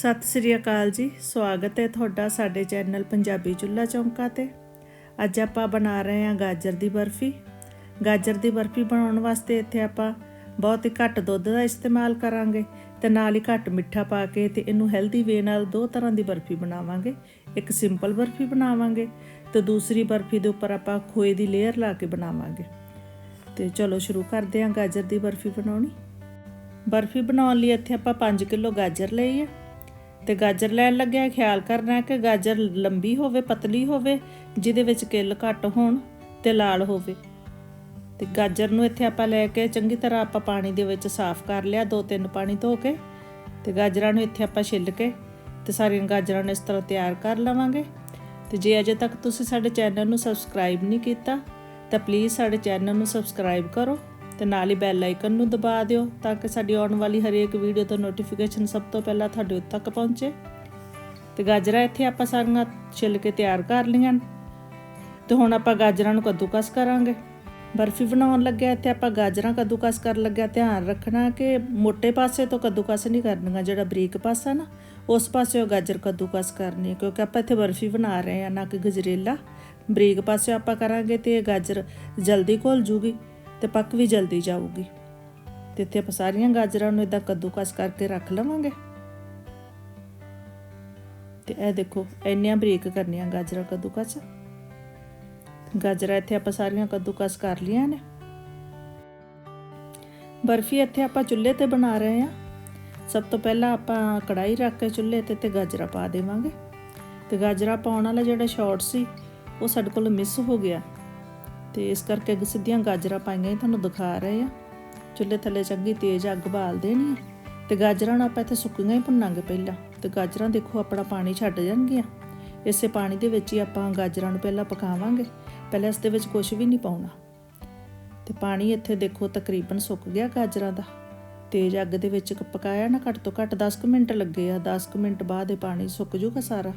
ਸਤਿ ਸ੍ਰੀ ਅਕਾਲ ਜੀ, ਸਵਾਗਤ ਹੈ ਤੁਹਾਡਾ ਸਾਡੇ ਚੈਨਲ ਪੰਜਾਬੀ ਚੁੱਲ੍ਹਾ ਚੌਂਕਾ ਤੇ। ਅੱਜ ਆਪਾਂ ਬਣਾ ਰਹੇ ਹਾਂ ਗਾਜਰ ਦੀ ਬਰਫੀ। ਗਾਜਰ ਦੀ ਬਰਫੀ ਬਣਾਉਣ ਵਾਸਤੇ ਇੱਥੇ ਆਪਾਂ ਬਹੁਤ ਹੀ ਘੱਟ ਦੁੱਧ ਦਾ ਇਸਤੇਮਾਲ ਕਰਾਂਗੇ ਤੇ ਨਾਲ ਹੀ ਘੱਟ ਮਿੱਠਾ ਪਾ ਕੇ ਤੇ ਇਹਨੂੰ ਹੈਲਦੀ ਵੇ ਨਾਲ ਦੋ ਤਰ੍ਹਾਂ ਦੀ ਬਰਫੀ ਬਣਾਵਾਂਗੇ। ਇੱਕ ਸਿੰਪਲ ਬਰਫੀ ਬਣਾਵਾਂਗੇ ਤੇ ਦੂਸਰੀ ਬਰਫੀ ਦੇ ਉੱਪਰ ਆਪਾਂ ਖੋਏ ਦੀ ਲੇਅਰ ਲਾ ਕੇ ਬਣਾਵਾਂਗੇ। ਤੇ ਚਲੋ ਸ਼ੁਰੂ ਕਰਦੇ ਹਾਂ ਗਾਜਰ ਦੀ ਬਰਫੀ ਬਣਾਉਣੀ। ਬਰਫੀ ਬਣਾਉਣ ਲਈ ਇੱਥੇ ਆਪਾਂ 5 ਕਿਲੋ ਗਾਜਰ ਲਈ ਹੈ ਤੇ ਗਾਜਰ ਲੈਣ ਲੱਗਿਆ, ਖਿਆਲ ਕਰਨਾ ਹੈ ਕਿ ਗਾਜਰ ਲੰਬੀ ਹੋਵੇ, ਪਤਲੀ ਹੋਵੇ, ਜਿਹਦੇ ਵਿੱਚ ਕਿੱਲ ਘੱਟ ਹੋਣ ਤੇ ਲਾਲ ਹੋਵੇ। ਤੇ ਗਾਜਰ ਨੂੰ ਇੱਥੇ ਆਪਾਂ ਲੈ ਕੇ ਚੰਗੀ ਤਰ੍ਹਾਂ ਆਪਾਂ ਪਾਣੀ ਦੇ ਵਿੱਚ ਸਾਫ਼ ਕਰ ਲਿਆ, ਦੋ ਤਿੰਨ ਪਾਣੀ ਧੋ ਕੇ, ਤੇ ਗਾਜਰਾਂ ਨੂੰ ਇੱਥੇ ਆਪਾਂ ਛਿੱਲ ਕੇ ਤੇ ਸਾਰੀਆਂ ਗਾਜਰਾਂ ਨੂੰ ਇਸ ਤਰ੍ਹਾਂ ਤਿਆਰ ਕਰ ਲਵਾਂਗੇ। ਤੇ ਜੇ ਅਜੇ ਤੱਕ ਤੁਸੀਂ ਸਾਡੇ ਚੈਨਲ ਨੂੰ ਸਬਸਕ੍ਰਾਈਬ ਨਹੀਂ ਕੀਤਾ, ਤਾਂ ਪਲੀਜ਼ ਸਾਡੇ ਚੈਨਲ ਨੂੰ ਸਬਸਕ੍ਰਾਈਬ ਕਰੋ। ਤੇ ਨਾਲ ਹੀ ਬੈਲ ਆਈਕਨ ਨੂੰ ਦਬਾ ਦਿਓ ਤਾਂ ਕਿ ਸਾਡੀ ਆਉਣ ਵਾਲੀ ਹਰੇਕ ਵੀਡੀਓ ਤੋਂ ਨੋਟੀਫਿਕੇਸ਼ਨ ਸਭ ਤੋਂ ਪਹਿਲਾਂ ਤੁਹਾਡੇ ਤੱਕ ਪਹੁੰਚੇ। ਤੇ ਗਾਜਰਾਂ ਇੱਥੇ ਆਪਾਂ ਸਾਰੀਆਂ ਛਿੱਲ ਕੇ ਤਿਆਰ ਕਰ ਲਈਆਂ ਤੇ ਹੁਣ ਆਪਾਂ ਗਾਜਰਾਂ ਨੂੰ ਕੱਦੂਕਸ ਕਰਾਂਗੇ। ਬਰਫੀ ਬਣਾਉਣ ਲੱਗਿਆ ਇੱਥੇ ਆਪਾਂ ਗਾਜਰਾਂ ਕੱਦੂਕਸ ਕਰਨ ਲੱਗਿਆ। ਧਿਆਨ ਰੱਖਣਾ ਕਿ ਮੋٹے ਪਾਸੇ ਤੋਂ ਕੱਦੂਕਸ ਨਹੀਂ ਕਰਨੀਆਂ, ਜਿਹੜਾ ਬਰੀਕ ਪਾਸਾ ਨਾ, ਉਸ ਪਾਸੇ ਉਹ ਗਾਜਰ ਕੱਦੂਕਸ ਕਰਨੀ ਕਿਉਂਕਿ ਆਪਾਂ ਇੱਥੇ ਬਰਫੀ ਬਣਾ ਰਹੇ ਹਾਂ, ਨਾ ਕਿ ਗਜਰੇਲਾ। ਬਰੀਕ ਪਾਸੇ ਆਪਾਂ ਕਰਾਂਗੇ ਤੇ ਇਹ ਗਾਜਰ ਜਲਦੀ ਘੁਲ ਜੂਗੀ। ਤੇ ਪੱਕ ਵੀ ਜਲਦੀ ਜਾਊਗੀ। ਤੇ ਇੱਥੇ ਆਪਾਂ ਸਾਰੀਆਂ ਗਾਜਰਾਂ ਨੂੰ ਇਦਾਂ ਕੱਦੂਕਸ ਕਰਕੇ ਰੱਖ ਲਵਾਂਗੇ। ਤੇ ਇਹ ਦੇਖੋ, ਇੰਨੀਆਂ ਬਰੀਕ ਕਰਨੀਆਂ ਗਾਜਰਾਂ ਕੱਦੂਕਸ। ਗਾਜਰਾਂ ਇੱਥੇ ਆਪਾਂ ਸਾਰੀਆਂ ਕੱਦੂਕਸ ਕਰ ਲਈਆਂ ਨੇ। ਬਰਫੀ ਇੱਥੇ ਆਪਾਂ ਚੁੱਲ੍ਹੇ ਤੇ ਬਣਾ ਰਹੇ ਹਾਂ। ਸਭ ਤੋਂ ਪਹਿਲਾਂ ਆਪਾਂ ਕੜਾਈ ਰੱਖ ਕੇ ਚੁੱਲ੍ਹੇ ਤੇ ਤੇ ਗਾਜਰਾਂ ਪਾ ਦੇਵਾਂਗੇ। ਤੇ ਗਾਜਰਾਂ ਪਾਉਣ ਵਾਲਾ ਜਿਹੜਾ ਸ਼ਾਰਟ ਸੀ, ਉਹ ਸਾਡੇ ਕੋਲ ਮਿਸ ਹੋ ਗਿਆ। ਤੇ ਇਸ ਕਰਕੇ ਅੱਗ ਸਿੱਧੀਆਂ ਗਾਜਰਾਂ ਪਾਈਆਂ ਹੀ ਤੁਹਾਨੂੰ ਦਿਖਾ ਰਹੇ ਆ। ਚੁੱਲ੍ਹੇ ਥੱਲੇ ਚੰਗੀ ਤੇਜ਼ ਅੱਗ ਬਾਲ ਦੇਣੀ ਹੈ ਤੇ ਗਾਜਰਾਂ ਨੂੰ ਆਪਾਂ ਇੱਥੇ ਸੁੱਕੀਆਂ ਹੀ ਭੁੰਨਾਂਗੇ ਪਹਿਲਾਂ। ਤੇ ਗਾਜਰਾਂ ਦੇਖੋ ਆਪਣਾ ਪਾਣੀ ਛੱਡ ਜਾਣਗੀਆਂ। ਇਸੇ ਪਾਣੀ ਦੇ ਵਿੱਚ ਹੀ ਆਪਾਂ ਗਾਜਰਾਂ ਨੂੰ ਪਹਿਲਾਂ ਪਕਾਵਾਂਗੇ। ਪਹਿਲਾਂ ਇਸ ਦੇ ਵਿੱਚ ਕੁਝ ਵੀ ਨਹੀਂ ਪਾਉਣਾ। ਤੇ ਪਾਣੀ ਇੱਥੇ ਦੇਖੋ ਤਕਰੀਬਨ ਸੁੱਕ ਗਿਆ ਗਾਜਰਾਂ ਦਾ। ਤੇਜ਼ ਅੱਗ ਦੇ ਵਿੱਚ ਪਕਾਇਆ ਨਾ ਘੱਟ ਤੋਂ ਘੱਟ 10 ਕੁ ਮਿੰਟ ਲੱਗੇ ਆ। 10 ਕੁ ਮਿੰਟ ਬਾਅਦ ਇਹ ਪਾਣੀ ਸੁੱਕ ਜੂਗਾ ਸਾਰਾ।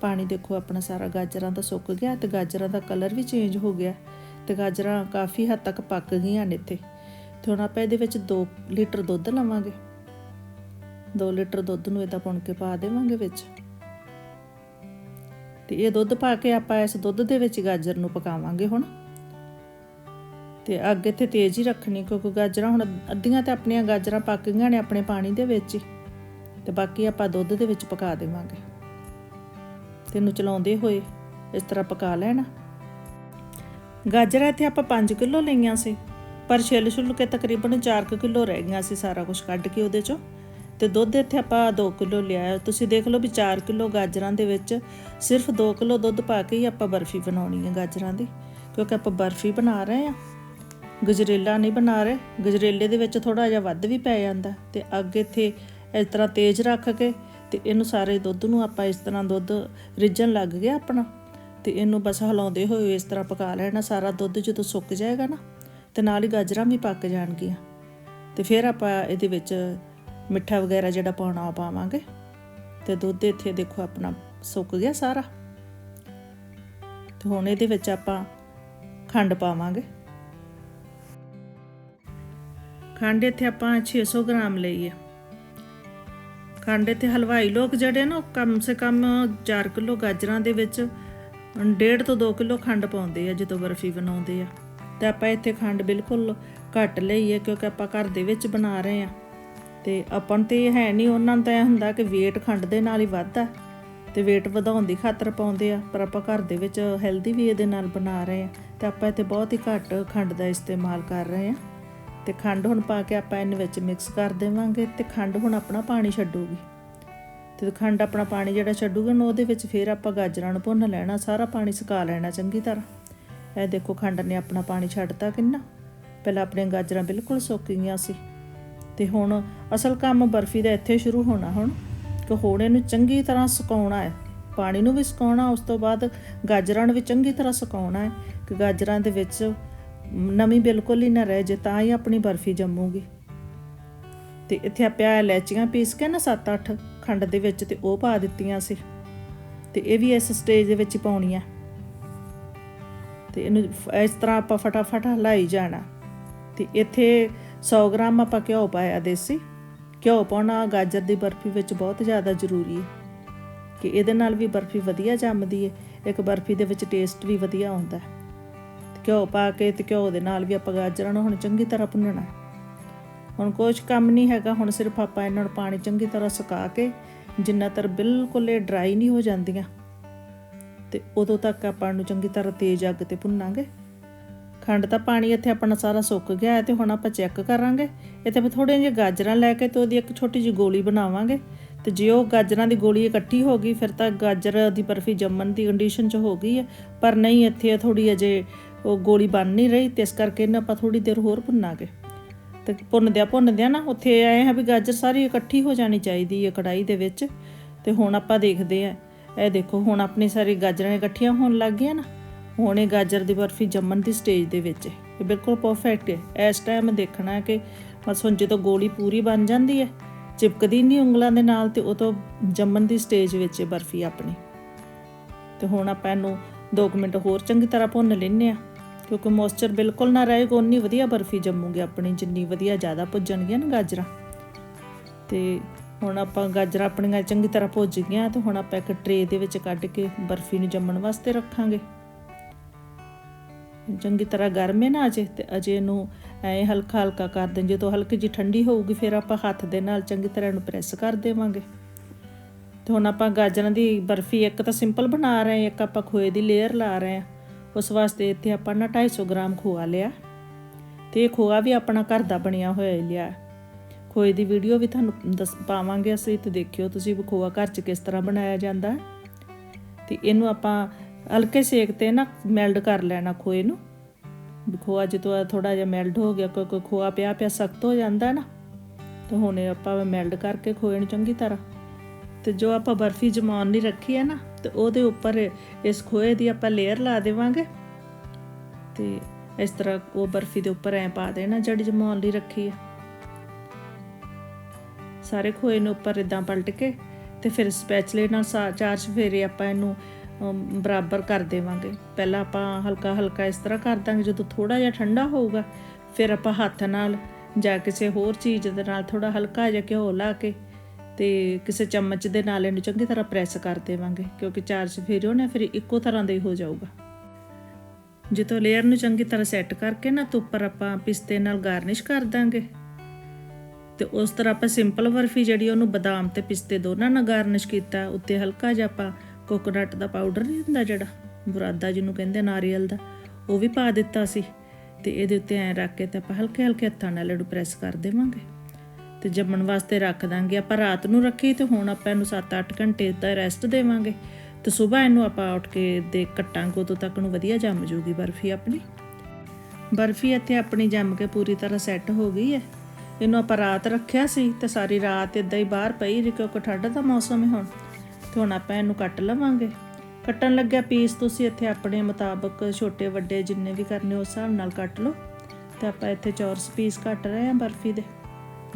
ਪਾਣੀ ਦੇਖੋ ਆਪਣਾ ਸਾਰਾ ਗਾਜਰਾਂ ਦਾ ਸੁੱਕ ਗਿਆ ਤੇ ਗਾਜਰਾਂ ਦਾ ਕਲਰ ਵੀ ਚੇਂਜ ਹੋ ਗਿਆ। ਤੇ ਗਾਜਰਾਂ ਕਾਫੀ ਹੱਦ ਤੱਕ ਪੱਕ ਗਈਆਂ ਨੇ ਇੱਥੇ। ਤੇ ਹੁਣ ਆਪਾਂ ਇਹਦੇ ਵਿੱਚ 2 ਲੀਟਰ ਦੁੱਧ ਲਵਾਂਗੇ। 2 ਲੀਟਰ ਦੁੱਧ ਨੂੰ ਇਦਾਂ ਪੁਣ ਕੇ ਪਾ ਦੇਵਾਂਗੇ ਵਿੱਚ। ਤੇ ਇਹ ਦੁੱਧ ਪਾ ਕੇ ਆਪਾਂ ਇਸ ਦੁੱਧ ਦੇ ਵਿੱਚ ਗਾਜਰ ਨੂੰ ਪਕਾਵਾਂਗੇ ਹੁਣ। ਤੇ ਅੱਗ ਇੱਥੇ ਤੇਜ਼ ਹੀ ਰੱਖਣੀ, ਕਿਉਂਕਿ ਗਾਜਰਾਂ ਹੁਣ ਅੱਧੀਆਂ ਤੇ ਆਪਣੀਆਂ ਗਾਜਰਾਂ ਪੱਕ ਗਈਆਂ ਨੇ ਆਪਣੇ ਪਾਣੀ ਦੇ ਵਿੱਚ ਹੀ। ਤੇ ਬਾਕੀ ਆਪਾਂ ਦੁੱਧ ਦੇ ਵਿੱਚ ਪਕਾ ਦੇਵਾਂਗੇ। ਤੇ ਇਹਨੂੰ ਚਲਾਉਂਦੇ ਹੋਏ ਇਸ ਤਰ੍ਹਾਂ ਪਕਾ ਲੈਣਾ। ਗਾਜਰਾਂ ਇੱਥੇ ਆਪਾਂ 5 ਕਿਲੋ ਲਈਆਂ ਸੀ, ਪਰ ਛਿੱਲ ਛੁੱਲ ਕੇ ਤਕਰੀਬਨ 4 ਕਿਲੋ ਰਹਿ ਗਈਆਂ ਸੀ ਸਾਰਾ ਕੁਝ ਕੱਢ ਕੇ ਉਹਦੇ ਚੋਂ। ਤੇ ਦੁੱਧ ਇੱਥੇ ਆਪਾਂ 2 ਕਿਲੋ ਲਿਆ ਤੁਸੀਂ ਦੇਖ ਲਓ ਵੀ 4 ਕਿਲੋ ਗਾਜਰਾਂ ਦੇ ਵਿੱਚ ਸਿਰਫ 2 ਕਿਲੋ ਦੁੱਧ ਪਾ ਕੇ ਹੀ ਆਪਾਂ ਬਰਫੀ ਬਣਾਉਣੀ ਹੈ ਗਾਜਰਾਂ ਦੀ, ਕਿਉਂਕਿ ਆਪਾਂ ਬਰਫੀ ਬਣਾ ਰਹੇ ਆ ਗਜਰੇਲਾ ਨਹੀਂ ਬਣਾ ਰਹੇ, ਗਜਰੇਲੇ ਦੇ ਵਿੱਚ ਥੋੜਾ ਜਿਹਾ ਵੱਧ ਵੀ ਪੈ ਜਾਂਦਾ ਤੇ ਅੱਗੇ ਇੱਥੇ ਇਸ ਤਰ੍ਹਾਂ ਤੇਜ਼ ਰੱਖ ਕੇ ਤੇ ਇਹਨੂੰ ਸਾਰੇ ਦੁੱਧ ਨੂੰ ਆਪਾਂ ਇਸ ਤਰ੍ਹਾਂ ਦੁੱਧ ਰਿੱਝਣ ਲੱਗ ਗਿਆ ਆਪਣਾ। ਤੇ ਇਹਨੂੰ ਬਸ ਹਿਲਾਉਂਦੇ ਹੋਏ ਇਸ ਤਰ੍ਹਾਂ ਪਕਾ ਲੈਣਾ, ਸਾਰਾ ਦੁੱਧ ਜਦੋਂ ਸੁੱਕ ਜਾਏਗਾ ਨਾ, ਤੇ ਨਾਲ ਹੀ ਗਾਜਰਾਂ ਵੀ ਪੱਕ ਜਾਣਗੀਆਂ। ਤੇ ਫਿਰ ਆਪਾਂ ਇਹਦੇ ਵਿੱਚ ਮਿੱਠਾ ਵਗੈਰਾ ਜਿਹੜਾ ਪਾਉਣਾ ਪਾਵਾਂਗੇ। ਤੇ ਦੁੱਧ ਇੱਥੇ ਦੇਖੋ ਆਪਣਾ ਸੁੱਕ ਗਿਆ ਸਾਰਾ। ਤੇ ਹੁਣ ਇਹਦੇ ਵਿੱਚ ਆਪਾਂ ਖੰਡ ਪਾਵਾਂਗੇ। ਖੰਡ ਇੱਥੇ ਆਪਾਂ 600 ਗ੍ਰਾਮ ਲਈ ਹੈ ਖੰਡ ਇੱਥੇ ਹਲਵਾਈ ਲੋਕ ਜਿਹੜੇ ਨਾ, ਉਹ ਕਮ ਸੇ ਕਮ 4 ਕਿਲੋ ਗਾਜਰਾਂ ਦੇ ਵਿੱਚ 1.5 ਤੋਂ 2 ਕਿਲੋ ਖੰਡ ਪਾਉਂਦੇ ਆ, ਜਦੋਂ ਬਰਫੀ ਬਣਾਉਂਦੇ ਆ। ਤੇ ਆਪਾਂ ਇੱਥੇ ਖੰਡ ਬਿਲਕੁਲ ਘੱਟ ਲਈ ਹੈ ਕਿਉਂਕਿ ਆਪਾਂ ਘਰ ਦੇ ਵਿੱਚ ਬਣਾ ਰਹੇ ਆ। ਤੇ ਆਪਾਂ ਨੂੰ ਤੇ ਇਹ ਹੈ ਨਹੀਂ, ਉਹਨਾਂ ਨੂੰ ਤਾਂ ਇਹ ਹੁੰਦਾ ਕਿ weight ਖੰਡ ਦੇ ਨਾਲ ਹੀ ਵੱਧਦਾ। ਤੇ weight ਵਧਾਉਣ ਦੀ ਖਾਤਰ ਪਾਉਂਦੇ ਆ, ਪਰ ਆਪਾਂ ਘਰ ਦੇ ਵਿੱਚ ਹੈਲਦੀ ਵੀ ਇਹਦੇ ਨਾਲ ਬਣਾ ਰਹੇ ਆ। ਤੇ ਆਪਾਂ ਇੱਥੇ ਬਹੁਤ ਹੀ ਘੱਟ ਖੰਡ ਦਾ ਇਸਤੇਮਾਲ ਕਰ ਰਹੇ ਆ। ਤੇ ਖੰਡ ਹੁਣ ਪਾ ਕੇ ਆਪਾਂ ਇਹਦੇ ਵਿੱਚ ਮਿਕਸ ਕਰ ਦੇਵਾਂਗੇ ਤੇ ਖੰਡ ਹੁਣ ਆਪਣਾ ਪਾਣੀ ਛੱਡੂਗੀ। ਤੇ ਖੰਡ ਆਪਣਾ ਪਾਣੀ ਜਿਹੜਾ ਛੱਡੂਗਾ ਨਾ ਉਹਦੇ ਵਿੱਚ ਫਿਰ ਆਪਾਂ ਗਾਜਰਾਂ ਨੂੰ ਭੁੰਨ ਲੈਣਾ, ਸਾਰਾ ਪਾਣੀ ਸੁਕਾ ਲੈਣਾ ਚੰਗੀ ਤਰ੍ਹਾਂ। ਇਹ ਦੇਖੋ ਖੰਡ ਨੇ ਆਪਣਾ ਪਾਣੀ ਛੱਡਤਾ ਕਿੰਨਾ। ਪਹਿਲਾਂ ਆਪਣੀਆਂ ਗਾਜਰਾਂ ਬਿਲਕੁਲ ਸੁੱਕ ਗਈਆਂ ਸੀ। ਤੇ ਹੁਣ ਅਸਲ ਕੰਮ ਬਰਫੀ ਦਾ ਇੱਥੇ ਸ਼ੁਰੂ ਹੋਣਾ ਹੁਣ, ਕਿ ਹੁਣ ਇਹਨੂੰ ਚੰਗੀ ਤਰ੍ਹਾਂ ਸੁਕਾਉਣਾ ਹੈ। ਪਾਣੀ ਨੂੰ ਵੀ ਸੁਕਾਉਣਾ, ਉਸ ਤੋਂ ਬਾਅਦ ਗਾਜਰਾਂ ਨੂੰ ਵੀ ਚੰਗੀ ਤਰ੍ਹਾਂ ਸੁਕਾਉਣਾ ਹੈ ਕਿ ਗਾਜਰਾਂ ਦੇ ਵਿੱਚ ਨਮੀ ਬਿਲਕੁਲ ਹੀ ਨਾ ਰਹਿ, ਜੇ ਤਾਂ ਹੀ ਆਪਣੀ ਬਰਫੀ ਜੰਮੂਗੀ। ਤੇ ਇੱਥੇ ਆਪਿਆ ਇਲਾਚੀਆਂ ਪੀਸ ਕੇ ਨਾ 7-8 ਖੰਡ ਦੇ ਵਿੱਚ ਤੇ ਉਹ ਪਾ ਦਿੱਤੀਆਂ ਸੀ। ਤੇ ਇਹ ਵੀ ਇਸ ਸਟੇਜ ਦੇ ਵਿੱਚ ਪਾਉਣੀਆਂ। ਤੇ ਇਹਨੂੰ ਇਸ ਤਰ੍ਹਾਂ ਆਪਾਂ ਫਟਾਫਟ ਹਲਾਈ ਜਾਣਾ। ਤੇ ਇੱਥੇ 100 ਗ੍ਰਾਮ ਆਪਾਂ ਘਿਓ ਪਾਇਆ ਦੇਸੀ। ਘਿਓ ਪਾਉਣਾ ਗਾਜਰ ਦੀ ਬਰਫੀ ਵਿੱਚ ਬਹੁਤ ਜ਼ਿਆਦਾ ਜ਼ਰੂਰੀ ਹੈ। ਕਿ ਇਹਦੇ ਨਾਲ ਵੀ ਬਰਫੀ ਵਧੀਆ ਜੰਮਦੀ ਹੈ। ਇੱਕ ਬਰਫੀ ਦੇ ਵਿੱਚ ਟੇਸਟ ਵੀ ਵਧੀਆ ਆਉਂਦਾ ਹੈ। ਘਿਓ ਪਾ ਕੇ ਤੇ ਘਿਓ ਦੇ ਨਾਲ ਵੀ ਆਪਾਂ ਗਾਜਰਾਂ ਨੂੰ ਹੁਣ ਚੰਗੀ ਤਰ੍ਹਾਂ ਭੁੰਨਣਾ। ਹੁਣ ਕੁਝ ਕੰਮ ਨਹੀਂ ਹੈਗਾ, ਹੁਣ ਸਿਰਫ ਆਪਾਂ ਇਹਨਾਂ ਨੂੰ ਪਾਣੀ ਚੰਗੀ ਤਰ੍ਹਾਂ ਸੁਕਾ ਕੇ ਜਿੰਨਾ ਤਰ ਬਿਲਕੁਲ ਇਹ ਡਰਾਈ ਨਹੀਂ ਹੋ ਜਾਂਦੀਆਂ, ਤੇ ਉਦੋਂ ਤੱਕ ਆਪਾਂ ਨੂੰ ਚੰਗੀ ਤਰ੍ਹਾਂ ਤੇਜ਼ ਅੱਗ ਤੇ ਭੁੰਨਾਂਗੇ। ਖੰਡ ਤਾਂ ਪਾਣੀ ਇੱਥੇ ਆਪਣਾ ਸਾਰਾ ਸੁੱਕ ਗਿਆ ਹੈ ਤੇ ਹੁਣ ਆਪਾਂ ਚੈੱਕ ਕਰਾਂਗੇ। ਇੱਥੇ ਆਪਾਂ ਥੋੜ੍ਹੀਆਂ ਜਿਹੀਆਂ ਗਾਜਰਾਂ ਲੈ ਕੇ ਤੇ ਉਹਦੀ ਇੱਕ ਛੋਟੀ ਜਿਹੀ ਗੋਲੀ ਬਣਾਵਾਂਗੇ। ਤੇ ਜੇ ਉਹ ਗਾਜਰਾਂ ਦੀ ਗੋਲੀ ਇਕੱਠੀ ਹੋ ਗਈ, ਫਿਰ ਤਾਂ ਗਾਜਰ ਦੀ ਬਰਫੀ ਜੰਮਣ ਦੀ ਕੰਡੀਸ਼ਨ 'ਚ ਹੋ ਗਈ ਹੈ। ਪਰ ਨਹੀਂ, ਇੱਥੇ ਥੋੜੀ ਅਜੇ ਉਹ ਗੋਲੀ ਬਣ ਨਹੀਂ ਰਹੀ ਤੇ ਇਸ ਕਰਕੇ ਇਹਨੂੰ ਆਪਾਂ ਥੋੜੀ ਦੇਰ ਹੋਰ ਭੁੰਨਾਂਗੇ। ਤੇ ਭੁੰਨਦਿਆਂ ਭੁੰਨਦਿਆਂ ਨਾ ਉੱਥੇ ਆਏ ਹਾਂ ਵੀ ਗਾਜਰ ਸਾਰੀ ਇਕੱਠੀ ਹੋ ਜਾਣੀ ਚਾਹੀਦੀ ਹੈ ਕੜਾਈ ਦੇ ਵਿੱਚ। ਤੇ ਹੁਣ ਆਪਾਂ ਦੇਖਦੇ ਆ ਇਹ ਦੇਖੋ, ਹੁਣ ਆਪਣੀ ਸਾਰੀ ਗਾਜਰਾਂ ਇਕੱਠੀਆਂ ਹੋਣ ਲੱਗ ਗਈਆਂ ਨਾ। ਹੁਣ ਇਹ ਗਾਜਰ ਦੀ ਬਰਫੀ ਜੰਮਣ ਦੀ ਸਟੇਜ ਦੇ ਵਿੱਚ ਇਹ ਬਿਲਕੁਲ ਪਰਫੈਕਟ ਹੈ। ਇਸ ਟਾਈਮ ਦੇਖਣਾ ਹੈ ਕਿ ਬਸ ਹੁਣ ਜਦੋਂ ਗੋਲੀ ਪੂਰੀ ਬਣ ਜਾਂਦੀ ਹੈ, ਚਿਪਕਦੀ ਨਹੀਂ ਉਂਗਲਾਂ ਦੇ ਨਾਲ ਤੇ ਉਹ ਤੋਂ ਜੰਮਣ ਦੀ ਸਟੇਜ ਵਿੱਚ ਬਰਫੀ ਆਪਣੀ। ਤੇ ਹੁਣ ਆਪਾਂ ਇਹਨੂੰ 2 ਮਿੰਟ ਹੋਰ ਚੰਗੀ ਤਰ੍ਹਾਂ ਭੁੰਨ ਲੈਨੇ ਆ ਕਿਉਂਕਿ ਮੋਇਸਚਰ ਬਿਲਕੁਲ ਨਾ ਰਹੇਗਾ ਉਨੀ ਵਧੀਆ ਬਰਫੀ ਜੰਮੂਗੀ ਆਪਣੀ, ਜਿੰਨੀ ਵਧੀਆ ਜ਼ਿਆਦਾ ਭੁੱਜਣਗੀਆਂ ਨਾ ਗਾਜਰਾਂ। ਤੇ ਹੁਣ ਆਪਾਂ ਗਾਜਰਾਂ ਆਪਣੀਆਂ ਚੰਗੀ ਤਰ੍ਹਾਂ ਭੁੱਜ ਗਈਆਂ, ਤੇ ਹੁਣ ਆਪਾਂ ਇੱਕ ਟਰੇ ਦੇ ਵਿੱਚ ਕੱਢ ਕੇ ਬਰਫੀ ਨੂੰ ਜੰਮਣ ਵਾਸਤੇ ਰੱਖਾਂਗੇ। ਚੰਗੀ ਤਰ੍ਹਾਂ ਗਰਮ ਹੈ ਨਾ ਅਜੇ, ਤੇ ਅਜੇ ਇਹਨੂੰ ਐ ਹਲਕਾ ਹਲਕਾ ਕਰ ਦੇ ਜਦੋਂ ਹਲਕੀ ਜੀ ਠੰਡੀ ਹੋਊਗੀ, ਫਿਰ ਆਪਾਂ ਹੱਥ ਦੇ ਨਾਲ ਚੰਗੀ ਤਰ੍ਹਾਂ ਇਹਨੂੰ ਪ੍ਰੈਸ ਕਰ ਦੇਵਾਂਗੇ। ਤੇ ਹੁਣ ਆਪਾਂ ਗਾਜਰਾਂ ਦੀ ਬਰਫੀ ਇੱਕ ਤਾਂ ਸਿੰਪਲ ਬਣਾ ਰਹੇ ਹਾਂ, ਇੱਕ ਆਪਾਂ ਖੋਏ ਦੀ ਲੇਅਰ ਲਾ ਰਹੇ ਹਾਂ। ਉਸ ਵਾਸਤੇ ਇੱਥੇ ਆਪਾਂ ਨਾ 250 ਗ੍ਰਾਮ ਖੋਆ ਲਿਆ ਤੇ ਇਹ ਖੋਆ ਵੀ ਆਪਣਾ ਘਰ ਦਾ ਬਣਿਆ ਹੋਇਆ ਹੀ ਲਿਆ। ਖੋਏ ਦੀ ਵੀਡੀਓ ਵੀ ਤੁਹਾਨੂੰ ਦੱਸ ਪਾਵਾਂਗੇ ਅਸੀਂ ਤੇ ਦੇਖਿਓ ਤੁਸੀਂ ਖੋਆ ਘਰ 'ਚ ਕਿਸ ਤਰ੍ਹਾਂ ਬਣਾਇਆ ਜਾਂਦਾ। ਹੈ ਤੇ ਇਹਨੂੰ ਆਪਾਂ ਹਲਕੇ ਸੇਕ ਤੇ ਨਾ ਮੈਲਡ ਕਰ ਲੈਣਾ ਖੋਏ ਨੂੰ। ਵੀ ਖੋਆ ਜਦੋਂ ਥੋੜਾ ਜਿਹਾ ਮੈਲਟ ਹੋ ਗਿਆ ਕੋਈ ਖੋਆ ਪਿਆ ਪਿਆ ਸਖਤ ਹੋ ਜਾਂਦਾ ਨਾ। ਤੇ ਹੁਣ ਇਹ ਆਪਾਂ ਮੈਲਟ ਕਰਕੇ ਖੋਏ ਨੂੰ ਚੰਗੀ ਤਰ੍ਹਾਂ। ਤੇ ਜੋ ਆਪਾਂ ਬਰਫੀ ਜਮਾਉਣ ਲਈ ਰੱਖੀ ਹੈ ਨਾ ਤੇ ਉਹਦੇ ਉੱਪਰ ਇਸ ਖੋਏ ਦੀ ਆਪਾਂ ਲੇਅਰ ਲਾ ਦੇਵਾਂਗੇ। ਤੇ ਇਸ ਤਰ੍ਹਾਂ ਉਹ ਬਰਫੀ ਦੇ ਉੱਪਰ ਐ ਪਾ ਦੇਣਾ ਜਿਹੜੀ ਜਮਾਉਣ ਲਈ ਰੱਖੀ ਹੈ ਸਾਰੇ ਖੋਏ ਨੂੰ ਉੱਪਰ ਇਦਾਂ ਪਲਟ ਕੇ ਤੇ ਫਿਰ ਸਪੈਚਲੇ ਨਾਲ ਸਾ- ਚਾਰ ਚਫੇਰੇ ਆਪਾਂ ਇਹਨੂੰ ਬਰਾਬਰ ਕਰ ਦੇਵਾਂਗੇ। ਪਹਿਲਾਂ ਆਪਾਂ ਹਲਕਾ ਹਲਕਾ ਇਸ ਤਰ੍ਹਾਂ ਕਰ ਦਾਂਗੇ, ਜਦੋਂ ਥੋੜਾ ਜਿਹਾ ਠੰਡਾ ਹੋਊਗਾ, ਫਿਰ ਆਪਾਂ ਹੱਥ ਨਾਲ ਜਾਂ ਕਿਸੇ ਹੋਰ ਚੀਜ਼ ਦੇ ਨਾਲ ਥੋੜਾ ਹਲਕਾ ਜਿਹਾ ਘਿਓ ਲਾ ਕੇ ਤੇ ਕਿਸੇ ਚਮਚ ਦੇ ਨਾਲ ਇਹਨੂੰ ਚੰਗੀ ਤਰ੍ਹਾਂ ਪ੍ਰੈਸ ਕਰ ਦੇਵਾਂਗੇ, ਕਿਉਂਕਿ ਚਾਰ ਚਫੇਰੇ ਨੇ ਫਿਰ ਇੱਕੋ ਤਰ੍ਹਾਂ ਦਾ ਹੀ ਹੋ ਜਾਊਗਾ। ਜਦੋਂ ਲੇਅਰ ਨੂੰ ਚੰਗੀ ਤਰ੍ਹਾਂ ਸੈੱਟ ਕਰਕੇ ਨਾ ਤੋਂ ਉੱਪਰ ਆਪਾਂ ਪਿਸਤੇ ਨਾਲ ਗਾਰਨਿਸ਼ ਕਰ ਦਾਂਗੇ। ਤੇ ਉਸ ਤਰ੍ਹਾਂ ਆਪਾਂ ਸਿੰਪਲ ਬਰਫੀ ਜਿਹੜੀ ਉਹਨੂੰ ਬਦਾਮ ਤੇ ਪਿਸਤੇ ਦੋਨਾਂ ਨਾਲ ਗਾਰਨਿਸ਼ ਕੀਤਾ, ਉੱਤੇ ਹਲਕਾ ਜਿਹਾ ਆਪਾਂ ਕੋਕੋਨਟ ਦਾ ਪਾਊਡਰ ਨਹੀਂ ਹੁੰਦਾ ਜਿਹੜਾ, ਬੁਰਾਦਾ ਜਿਹਨੂੰ ਕਹਿੰਦੇ ਨਾਰੀਅਲ ਦਾ, ਉਹ ਵੀ ਪਾ ਦਿੱਤਾ ਸੀ। ਤੇ ਇਹਦੇ ਉੱਤੇ ਐ ਰੱਖ ਕੇ ਤੇ ਆਪਾਂ ਹਲਕੇ ਹਲਕੇ ਹੱਥਾਂ ਨਾਲ ਇਹਨੂੰ ਪ੍ਰੈਸ ਕਰ ਦੇਵਾਂਗੇ। ਤੇ ਜੰਮਣ ਵਾਸਤੇ ਰੱਖ ਦਾਂਗੇ। ਆਪਾਂ ਰਾਤ ਨੂੰ ਰੱਖੀ ਤੇ ਹੁਣ ਆਪਾਂ ਇਹਨੂੰ 7-8 ਘੰਟੇ ਦਾ ਰੈਸਟ ਦੇਵਾਂਗੇ। ਤੇ ਸਵੇਰ ਇਹਨੂੰ ਆਪਾਂ ਉੱਠ ਕੇ ਦੇ ਕੱਟਾਂਗੇ ਉਦੋਂ ਤੱਕ ਨੂੰ ਵਧੀਆ ਜੰਮ ਜੂਗੀ ਬਰਫੀ ਆਪਣੀ। ਬਰਫੀ ਇੱਥੇ ਆਪਣੀ ਜੰਮ ਕੇ ਪੂਰੀ ਤਰ੍ਹਾਂ ਸੈੱਟ ਹੋ ਗਈ ਹੈ। ਇਹਨੂੰ ਆਪਾਂ ਰਾਤ ਰੱਖਿਆ ਸੀ ਤੇ ਸਾਰੀ ਰਾਤ ਇਦਾਂ ਹੀ ਬਾਹਰ ਪਈ ਰਹੀ ਕਿਉਂਕਿ ਠੰਡ ਦਾ ਮੌਸਮ ਹੈ ਹੁਣ। ਤੇ ਹੁਣ ਆਪਾਂ ਇਹਨੂੰ ਕੱਟ ਲਵਾਂਗੇ। ਕੱਟਣ ਲੱਗਿਆ ਪੀਸ ਤੁਸੀਂ ਇੱਥੇ ਆਪਣੇ ਮੁਤਾਬਕ ਛੋਟੇ ਵੱਡੇ ਜਿੰਨੇ ਵੀ ਕਰਨੇ ਉਸ ਹਿਸਾਬ ਨਾਲ ਕੱਟ ਲਓ। ਤੇ ਆਪਾਂ ਇੱਥੇ ਚੌਰਸ ਪੀਸ ਕੱਟ ਰਹੇ ਹਾਂ ਬਰਫੀ ਦੇ।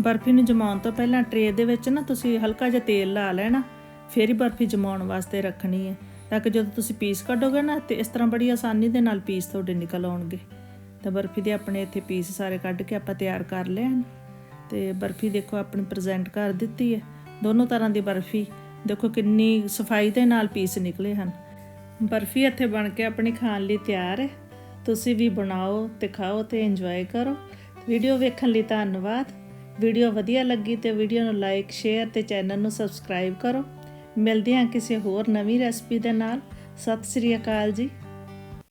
ਬਰਫੀ ਨੂੰ ਜਮਾਉਣ ਤੋਂ ਪਹਿਲਾਂ ਟਰੇ ਦੇ ਵਿੱਚ ਨਾ ਤੁਸੀਂ ਹਲਕਾ ਜਿਹਾ ਤੇਲ ਲਾ ਲੈਣਾ, ਫਿਰ ਹੀ ਬਰਫੀ ਜਮਾਉਣ ਵਾਸਤੇ ਰੱਖਣੀ ਹੈ, ਤਾਂ ਕਿ ਜਦੋਂ ਤੁਸੀਂ ਪੀਸ ਕੱਢੋਗੇ ਨਾ ਤੇ ਇਸ ਤਰ੍ਹਾਂ ਬੜੀ ਆਸਾਨੀ ਦੇ ਨਾਲ ਪੀਸ ਤੁਹਾਡੇ ਨਿਕਲ ਆਉਣਗੇ। ਤਾਂ ਬਰਫੀ ਦੇ ਆਪਣੇ ਇੱਥੇ ਪੀਸ ਸਾਰੇ ਕੱਢ ਕੇ ਆਪਾਂ ਤਿਆਰ ਕਰ ਲਏ ਹਨ। ਤੇ ਬਰਫੀ ਦੇਖੋ ਆਪਣੀ ਪ੍ਰੈਜ਼ੈਂਟ ਕਰ ਦਿੱਤੀ ਹੈ। ਦੋਨੋਂ ਤਰ੍ਹਾਂ ਦੀ ਬਰਫੀ, ਦੇਖੋ ਕਿੰਨੀ ਸਫ਼ਾਈ ਦੇ ਨਾਲ ਪੀਸ ਨਿਕਲੇ ਹਨ। ਬਰਫੀ ਇੱਥੇ ਬਣ ਕੇ ਆਪਣੀ ਖਾਣ ਲਈ ਤਿਆਰ ਹੈ। ਤੁਸੀਂ ਵੀ ਬਣਾਓ ਤੇ ਖਾਓ ਤੇ ਇੰਜੋਏ ਕਰੋ। ਵੀਡੀਓ ਵੇਖਣ ਲਈ ਧੰਨਵਾਦ। ਵੀਡੀਓ ਵਧੀਆ ਲੱਗੀ ਤੇ ਵੀਡੀਓ ਨੂੰ ਲਾਈਕ, ਸ਼ੇਅਰ ਤੇ ਚੈਨਲ ਨੂੰ ਸਬਸਕ੍ਰਾਈਬ ਕਰੋ। ਮਿਲਦੇ ਹਾਂ ਕਿਸੇ ਹੋਰ ਨਵੀਂ ਰੈਸਪੀ ਦੇ ਨਾਲ। ਸਤਿ ਸ੍ਰੀ ਅਕਾਲ ਜੀ।